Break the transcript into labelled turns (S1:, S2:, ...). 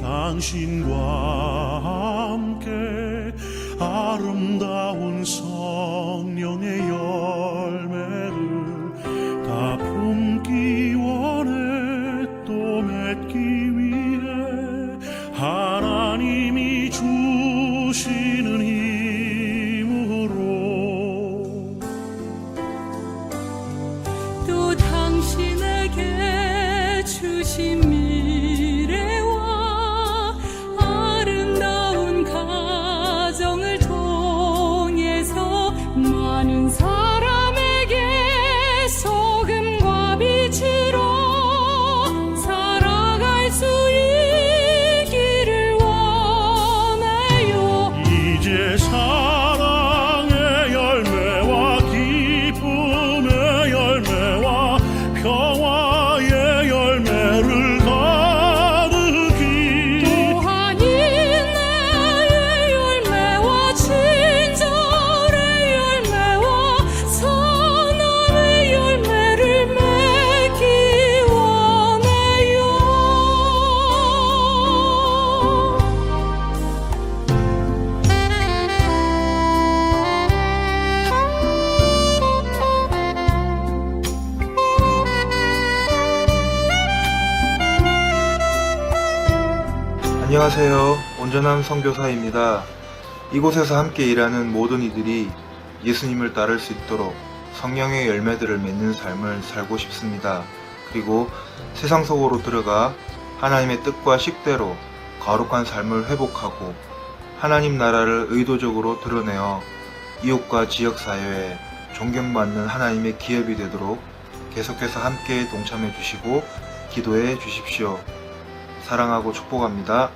S1: 당신과 함께 아름다운 성령의 열매를 다 품기 원해 또 맺기 위해 하나님이 주시는 힘으로
S2: 또 당신에게 미
S3: 안녕하세요. 온전한 선교사입니다. 이곳에서 함께 일하는 모든 이들이 예수님을 따를 수 있도록 성령의 열매들을 맺는 삶을 살고 싶습니다. 그리고 세상 속으로 들어가 하나님의 뜻과 식대로 거룩한 삶을 회복하고 하나님 나라를 의도적으로 드러내어 이웃과 지역 사회에 존경받는 하나님의 기업이 되도록 계속해서 함께 동참해 주시고 기도해 주십시오. 사랑하고 축복합니다.